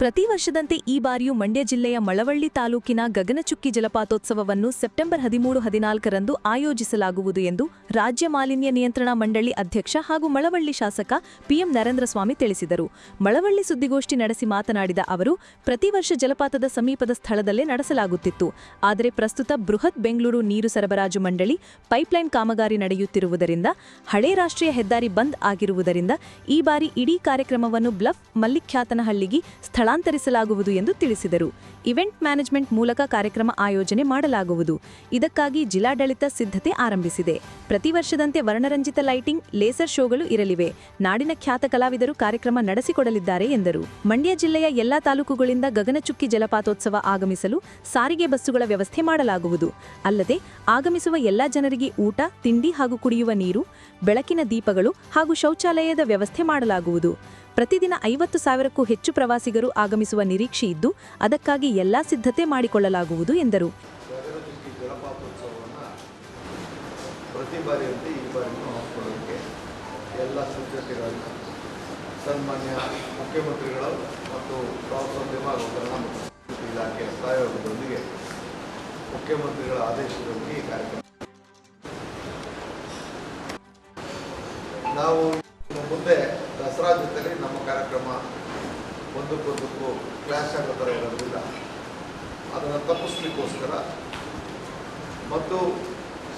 ಪ್ರತಿ ವರ್ಷದಂತೆ ಈ ಬಾರಿಯೂ ಮಂಡ್ಯ ಜಿಲ್ಲೆಯ ಮಳವಳ್ಳಿ ತಾಲೂಕಿನ ಗಗನಚುಕ್ಕಿ ಜಲಪಾತೋತ್ಸವವನ್ನು ಸೆಪ್ಟೆಂಬರ್ ಹದಿಮೂರು, ಹದಿನಾಲ್ಕರಂದು ಆಯೋಜಿಸಲಾಗುವುದು ಎಂದು ರಾಜ್ಯ ಮಾಲಿನ್ಯ ನಿಯಂತ್ರಣ ಮಂಡಳಿ ಅಧ್ಯಕ್ಷ ಹಾಗೂ ಮಳವಳ್ಳಿ ಶಾಸಕ ಪಿಎಂ ನರೇಂದ್ರಸ್ವಾಮಿ ತಿಳಿಸಿದರು. ಮಳವಳ್ಳಿ ಸುದ್ದಿಗೋಷ್ಠಿ ನಡೆಸಿ ಮಾತನಾಡಿದ ಅವರು, ಪ್ರತಿ ವರ್ಷ ಜಲಪಾತದ ಸಮೀಪದ ಸ್ಥಳದಲ್ಲೇ ನಡೆಸಲಾಗುತ್ತಿತ್ತು. ಆದರೆ ಪ್ರಸ್ತುತ ಬೃಹತ್ ಬೆಂಗಳೂರು ನೀರು ಸರಬರಾಜು ಮಂಡಳಿ ಪೈಪ್ಲೈನ್ ಕಾಮಗಾರಿ ನಡೆಯುತ್ತಿರುವುದರಿಂದ, ಹಳೆ ರಾಷ್ಟ್ರೀಯ ಹೆದ್ದಾರಿ ಬಂದ್ ಆಗಿರುವುದರಿಂದ ಈ ಬಾರಿ ಇಡೀ ಕಾರ್ಯಕ್ರಮವನ್ನು ಬ್ಲಫ್ ಮಲ್ಲಿಖ್ಯಾತನಹಳ್ಳಿಗೆ ಸ್ಥಳಾಂತರಿಸಲಾಗುವುದು ಎಂದು ತಿಳಿಸಿದರು. ಇವೆಂಟ್ ಮ್ಯಾನೇಜ್ಮೆಂಟ್ ಮೂಲಕ ಕಾರ್ಯಕ್ರಮ ಆಯೋಜನೆ ಮಾಡಲಾಗುವುದು. ಇದಕ್ಕಾಗಿ ಜಿಲ್ಲಾಡಳಿತ ಸಿದ್ಧತೆ ಆರಂಭಿಸಿದೆ. ಪ್ರತಿ ವರ್ಷದಂತೆ ವರ್ಣರಂಜಿತ ಲೈಟಿಂಗ್, ಲೇಸರ್ ಶೋಗಳು ಇರಲಿವೆ. ನಾಡಿನ ಖ್ಯಾತ ಕಲಾವಿದರು ಕಾರ್ಯಕ್ರಮ ನಡೆಸಿಕೊಡಲಿದ್ದಾರೆ ಎಂದರು. ಮಂಡ್ಯ ಜಿಲ್ಲೆಯ ಎಲ್ಲಾ ತಾಲೂಕುಗಳಿಂದ ಗಗನಚುಕ್ಕಿ ಜಲಪಾತೋತ್ಸವ ಆಗಮಿಸಲು ಸಾರಿಗೆ ಬಸ್ಸುಗಳ ವ್ಯವಸ್ಥೆ ಮಾಡಲಾಗುವುದು. ಅಲ್ಲದೆ, ಆಗಮಿಸುವ ಎಲ್ಲಾ ಜನರಿಗೆ ಊಟ, ತಿಂಡಿ ಹಾಗೂ ಕುಡಿಯುವ ನೀರು, ಬೆಳಕಿನ ದೀಪಗಳು ಹಾಗೂ ಶೌಚಾಲಯದ ವ್ಯವಸ್ಥೆ ಮಾಡಲಾಗುವುದು. ಪ್ರತಿದಿನ ಐವತ್ತು ಸಾವಿರಕ್ಕೂ ಹೆಚ್ಚು ಪ್ರವಾಸಿಗರು ಆಗಮಿಸುವ ನಿರೀಕ್ಷೆ ಇದ್ದು, ಅದಕ್ಕಾಗಿ ಎಲ್ಲಾ ಸಿದ್ಧತೆ ಮಾಡಿಕೊಳ್ಳಲಾಗುವುದು ಎಂದರು. ಪ್ರತಿ ಬಾರಿಯಂತೆ ಈ ಹಾಕ್ಕೊಳ್ಳೋದಕ್ಕೆ ಎಲ್ಲ ಸಿದ್ಧತೆಗಳನ್ನು ಸನ್ಮಾನ್ಯ ಮುಖ್ಯಮಂತ್ರಿಗಳು ಮತ್ತು ಪ್ರವಾಸೋದ್ಯಮ ಕನ್ನಡ ಮತ್ತು ಇಲಾಖೆಯ ಸಹಯೋಗದೊಂದಿಗೆ ಮುಖ್ಯಮಂತ್ರಿಗಳ ಆದೇಶದೊಂದಿಗೆ ಈ ಕಾರ್ಯಕ್ರಮ. ನಾವು ಮುಂದೆ ಜೊತೆಲಿ ನಮ್ಮ ಕಾರ್ಯಕ್ರಮ ಒಂದಕ್ಕೊಂದಕ್ಕೂ ಕ್ಲಾಶ್ ಆಗೋ ಥರ ಇರೋದ್ರಿಂದ ಅದನ್ನು ತಪ್ಪಿಸ್ಲಿಕ್ಕೋಸ್ಕರ ಮತ್ತು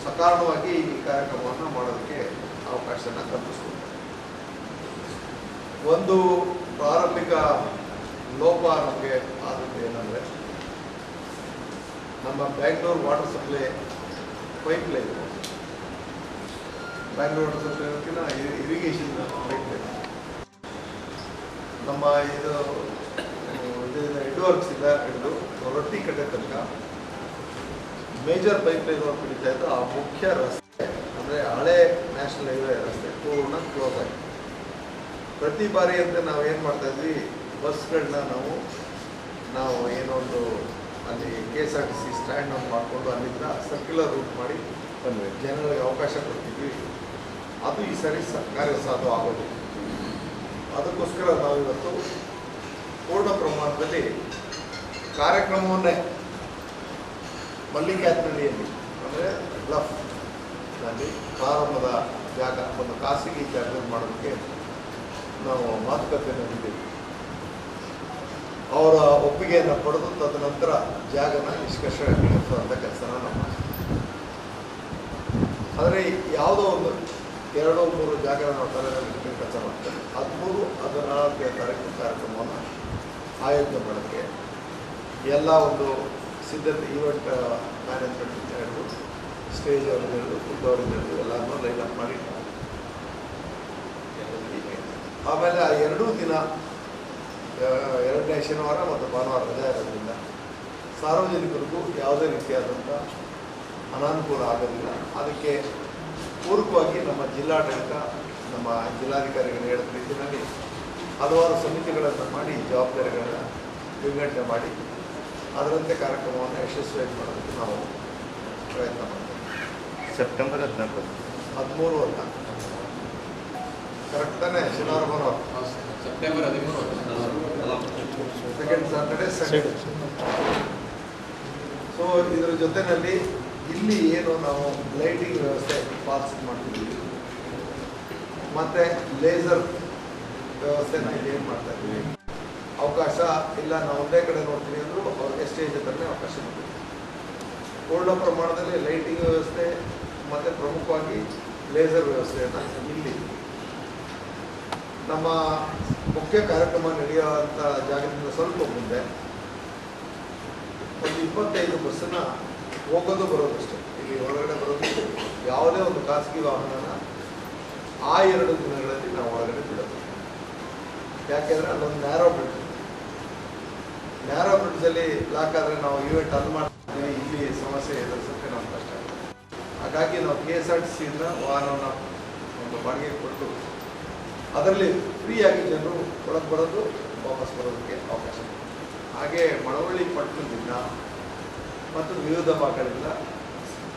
ಸಕಾರಣವಾಗಿ ಈ ಕಾರ್ಯಕ್ರಮವನ್ನು ಮಾಡೋದಕ್ಕೆ ಅವಕಾಶನ ಕಲ್ಪಿಸ್ಕೊಡ್ತಾರೆ. ಒಂದು ಪ್ರಾರಂಭಿಕ ಲೋಪ ನಮಗೆ ಆದದ್ದು ಏನಂದರೆ ನಮ್ಮ Bangalore water supply pipe line Bangalore water supply ನಮ್ಮ ಇದು ಹೆಡ್ವರ್ಕ್ಸ್ ಇಲ್ಲ ಹಿಡಿದು ರೊಟ್ಟಿ ಕಟ್ಟೆ ತನಕ ಮೇಜರ್ ಪೈಪ್ ಲೈನ್ ವರ್ಕ್ ನಡೀತಾ ಇದ್ದು ಆ ಮುಖ್ಯ ರಸ್ತೆ, ಅಂದರೆ ಹಳೆ ನ್ಯಾಷನಲ್ ಹೈವೇ ರಸ್ತೆ, ಪೂರ್ಣ ಕ್ಲೋಸ್ ಆಗಿದೆ ಪ್ರತಿ ಬಾರಿ ಅಂತ ನಾವು ಏನು ಮಾಡ್ತಾ ಇದ್ವಿ ಬಸ್ಗಳನ್ನ ನಾವು ನಾವು ಏನೊಂದು ಅಲ್ಲಿ K S R T C stand ಒಂದು ಮಾಡಿಕೊಂಡು ಅಲ್ಲಿಂದ ಸರ್ಕ್ಯುಲರ್ ರೂಟ್ ಮಾಡಿ ಬಂದ್ವಿ. ಜನಗಳಿಗೆ ಅವಕಾಶ ಕೊಡ್ತಿದ್ವಿ. ಅದು ಈ ಸರಿ ಸರ್ಕಾರ ಕಾರ್ಯಸಾಧು ಆಗೋದು ಅದಕ್ಕೋಸ್ಕರ ನಾವು ಇವತ್ತು ಪೂರ್ಣ ಪ್ರಮಾಣದಲ್ಲಿ ಕಾರ್ಯಕ್ರಮವನ್ನೇ ಮಲ್ಲಿಕಾತ್ನಳ್ಳಿಯಲ್ಲಿ ಅಂದರೆ ಬ್ಲಫ್ನಲ್ಲಿ ಪ್ರಾರಂಭದ ಜಾಗ, ಒಂದು ಖಾಸಗಿ ಜಾಗ ಮಾಡೋದಕ್ಕೆ ನಾವು ಮಾತುಕತೆ ನಡೆದಿದ್ದೀವಿ ಅವರ ಒಪ್ಪಿಗೆಯನ್ನು ಪಡೆದು ತದನಂತರ ಜಾಗನ ನಿಷ್ಕರ್ಷಿಸುವಂಥ ಕೆಲಸನ ನಾವು ಮಾಡ್ತೀವಿ. ಆದರೆ ಯಾವುದೋ ಒಂದು ಎರಡು ಮೂರು ಜಾಗ ನಾವು ತಲೆಯಲ್ಲಿ ಕೆಲಸ ಮಾಡ್ತೇವೆ ಹದಿಮೂರು ಹದಿನಾಲ್ಕನೇ ತಾರೀಕು ಕಾರ್ಯಕ್ರಮವನ್ನು ಆಯೋಜನೆ ಮಾಡೋಕ್ಕೆ ಎಲ್ಲ ಒಂದು ಸಿದ್ಧತೆ ಈವೆಂಟ್ ಮ್ಯಾನೇಜ್ಮೆಂಟ್ ಅಂತ ಹಿಡಿದು ಸ್ಟೇಜ್ ಅವ್ರದ್ದು ಹಿಡಿದು ಫುಡ್ ಅವರಿಂದ ಹಿಡಿದು ಎಲ್ಲನೂ ಲೈನ್ ಅಪ್ ಮಾಡಿ ಆಮೇಲೆ ಆ ಎರಡೂ ದಿನ ಎರಡನೇ ಶನಿವಾರ ಮತ್ತು ಭಾನುವಾರ ರಜೆ ಇರೋದ್ರಿಂದ ಸಾರ್ವಜನಿಕರಿಗೂ ಯಾವುದೇ ರೀತಿಯಾದಂಥ ಅನಾನುಕೂಲ ಆಗೋದಿಲ್ಲ. ಅದಕ್ಕೆ ಪೂರಕವಾಗಿ ನಮ್ಮ ಜಿಲ್ಲಾಡಳಿತ ನಮ್ಮ ಜಿಲ್ಲಾಧಿಕಾರಿಗಳು ಹೇಳಿದ ರೀತಿಯಲ್ಲಿ ಹಲವಾರು ಸಮಿತಿಗಳನ್ನು ಮಾಡಿ ಜವಾಬ್ದಾರಿಗಳನ್ನು ವಿಂಗಡಣೆ ಮಾಡಿ ಅದರಂತೆ ಕಾರ್ಯಕ್ರಮವನ್ನು ಯಶಸ್ವಿಯಾಗಿ ಮಾಡೋದಕ್ಕೆ ನಾವು ಪ್ರಯತ್ನ ಮಾಡ್ತೀವಿ. ಸೆಪ್ಟೆಂಬರ್ ಹದಿನಾಲ್ಕು ಹದಿಮೂರು ಅಂತ. ಕರೆಕ್ಟ್ ತಾನೇ ಶನಿವಾರ ಭಾನುವಾರ? ಸೆಪ್ಟೆಂಬರ್ ಹದಿಮೂರು. ಸೆಕೆಂಡ್ ಸ್ಯಾಟರ್ಡೇ ಸೆಕೆಂಡ್ ಸೊ ಇದರ ಜೊತೆಯಲ್ಲಿ ಇಲ್ಲಿ ಏನು ನಾವು ಲೈಟಿಂಗ್ ವ್ಯವಸ್ಥೆ ಪಾಸ್ ಮಾಡ್ತಿದ್ದೀವಿ ಮತ್ತು ಲೇಸರ್ ವ್ಯವಸ್ಥೆನ ಇಲ್ಲಿ ಏನು ಮಾಡ್ತಾ ಇದ್ದೀವಿ? ಅವಕಾಶ ಇಲ್ಲ, ನಾವು ಒಂದೇ ಕಡೆ ನೋಡ್ತೀವಿ ಅಂದರೂ ಅವ್ರಿಗೆ ಸ್ಟೇಜ್ ಹತ್ರನೇ ಅವಕಾಶ ಮಾಡ್ತೀವಿ ಪೂರ್ಣ ಪ್ರಮಾಣದಲ್ಲಿ ಲೈಟಿಂಗ್ ವ್ಯವಸ್ಥೆ, ಮತ್ತು ಪ್ರಮುಖವಾಗಿ ಲೇಸರ್ ವ್ಯವಸ್ಥೆಯನ್ನು ಇಲ್ಲಿ. ನಮ್ಮ ಮುಖ್ಯ ಕಾರ್ಯಕ್ರಮ ನಡೆಯುವಂಥ ಜಾಗದಿಂದ ಸ್ವಲ್ಪ ಮುಂದೆ ಒಂದು ಇಪ್ಪತ್ತೈದು ಬಸ್ಸನ್ನ ಹೋಗೋದು ಬರೋದಷ್ಟೇ ಇಲ್ಲಿ ಹೊರಗಡೆ ಬರೋದು ಯಾವುದೇ ಒಂದು ಖಾಸಗಿ ವಾಹನನ ಆ ಎರಡು ದಿನಗಳಲ್ಲಿ ನಾವು ಒಳಗಡೆ ಬಿಡೋದು. ಯಾಕೆಂದರೆ ಅಲ್ಲೊಂದು ನ್ಯಾರೋ ಬ್ರಿಡ್ಜ್ ನ್ಯಾರೋ ಬ್ರಿಡ್ಜಲ್ಲಿ ಲಾಕ್ ಆದರೆ ನಾವು ಇವೆಂಟ್ ಅದು ಮಾಡ್ತೀವಿ, ಇಲ್ಲಿ ಸಮಸ್ಯೆ ಎದುರಿಸೋಕ್ಕೆ ನಮ್ಗೆ ಕಷ್ಟ. ಆಗುತ್ತೆ ಹಾಗಾಗಿ ನಾವು ಕೆ ಎಸ್ ಆರ್ ಟಿ ಸಿಯಿಂದ ವಾಹನವನ್ನು ಒಂದು ಬಾಡಿಗೆ ಕೊಟ್ಟು ಅದರಲ್ಲಿ ಫ್ರೀಯಾಗಿ ಜನರು ಒಳಗೆ ಬರೋದು, ವಾಪಸ್ ಬರೋದಕ್ಕೆ ಅವಕಾಶ. ಹಾಗೆ ಮಳವಳ್ಳಿ ಪಟ್ಟಣದಿಂದ ಮತ್ತು ವಿರೋಧ ಭಾಗಗಳಿಂದ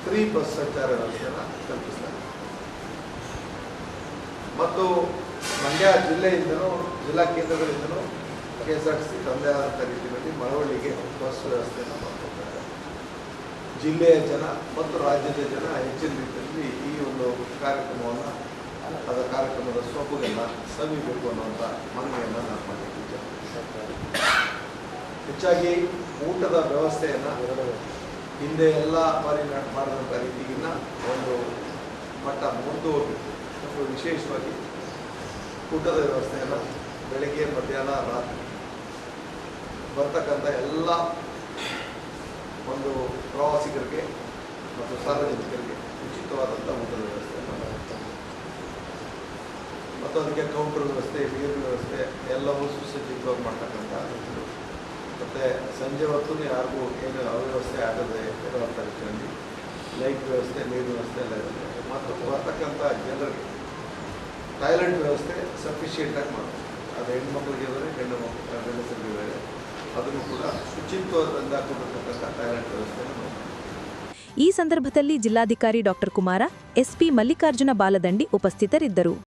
ಫ್ರೀ ಬಸ್ ಸಂಚಾರ ವ್ಯವಸ್ಥೆಯನ್ನು ಮತ್ತು ಮಂಡ್ಯ ಜಿಲ್ಲೆಯಿಂದಲೂ, ಜಿಲ್ಲಾ ಕೇಂದ್ರಗಳಿಂದಲೂ K S R T C ತಂದೆ ಆದಂಥ ರೀತಿಯಲ್ಲಿ ಮಳವಳ್ಳಿಗೆ ಬಸ್ ವ್ಯವಸ್ಥೆಯನ್ನು ಮಾಡಿಕೊಡ್ತಾರೆ. ಜಿಲ್ಲೆಯ ಜನ ಮತ್ತು ರಾಜ್ಯದ ಜನ ಹೆಚ್ಚಿನ ರೀತಿಯಲ್ಲಿ ಈ ಒಂದು ಕಾರ್ಯಕ್ರಮವನ್ನು ಅದರ ಕಾರ್ಯಕ್ರಮದ ಸೊಪ್ಪುಗೆಲ್ಲ ಸವಿಬೇಕು ಅನ್ನುವಂಥ ಮನವಿಯನ್ನು ನಾನು ಮಾಡಿದ್ದೀನಿ ಹೆಚ್ಚಾಗಿ ಊಟದ ವ್ಯವಸ್ಥೆಯನ್ನು ಹಿಂದೆ ಎಲ್ಲ ಬಾರಿ ಮಾಡಿದಂಥ ರೀತಿಗಿನ್ನ ಒಂದು ಮಟ್ಟ ಮುಂದು ಹೋಗಿ ವಿಶೇಷವಾಗಿ ಊಟದ ವ್ಯವಸ್ಥೆಯನ್ನು ಬೆಳಗ್ಗೆ, ಮಧ್ಯಾಹ್ನ, ರಾತ್ರಿ ಬರ್ತಕ್ಕಂಥ ಎಲ್ಲ ಒಂದು ಪ್ರವಾಸಿಗರಿಗೆ ಮತ್ತು ಸಾರ್ವಜನಿಕರಿಗೆ ಉಚಿತವಾದಂಥ ಊಟದ ವ್ಯವಸ್ಥೆಯನ್ನು ಮತ್ತು ಅದಕ್ಕೆ ಕೌಂಟರ್ ವ್ಯವಸ್ಥೆ ನೀರಿನ ವ್ಯವಸ್ಥೆ ಎಲ್ಲವೂ ಸುಸಜ್ಜಿತವಾಗಿ ಮಾಡ್ತಕ್ಕಂಥ ಮತ್ತು ಸಂಜೆ ಹೊತ್ತು ಯಾರಿಗೂ ಏನು ಅವ್ಯವಸ್ಥೆ ಆಗದೆ ಇರುವಂಥ ರೀತಿಯಲ್ಲಿ ಲೈಟ್ ವ್ಯವಸ್ಥೆ ನೀರಿನ ವ್ಯವಸ್ಥೆ ಎಲ್ಲ ಇರುತ್ತೆ. ಮತ್ತು ಬರ್ತಕ್ಕಂಥ ಜನರಿಗೆ ಟಾಯ್ಲೆಟ್ ವ್ಯವಸ್ಥೆ ಸಫಿಷಿಯೆಂಟಾಗಿ ಮಾಡ್ತಾರೆ. ಅದು ಹೆಣ್ಮಕ್ಳಿಗೆ ಇದ್ದಾರೆ, ಗಂಡು ಮಕ್ಕಳು ಗಂಡಸರಿಗೆ ಇದ್ದಾರೆ. ಅದನ್ನು ಕೂಡ ಶುಚಿತ್ವದಿಂದ ಕೂಡಿರ್ತಕ್ಕಂಥ ಟಾಯ್ಲೆಟ್ ವ್ಯವಸ್ಥೆಯನ್ನು ಈ ಸಂದರ್ಭದಲ್ಲಿ ಜಿಲ್ಲಾಧಿಕಾರಿ ಡಾಕ್ಟರ್ ಕುಮಾರ, ಎಸ್ಪಿ ಮಲ್ಲಿಕಾರ್ಜುನ ಬಾಲದಂಡಿ ಉಪಸ್ಥಿತರಿದ್ದರು.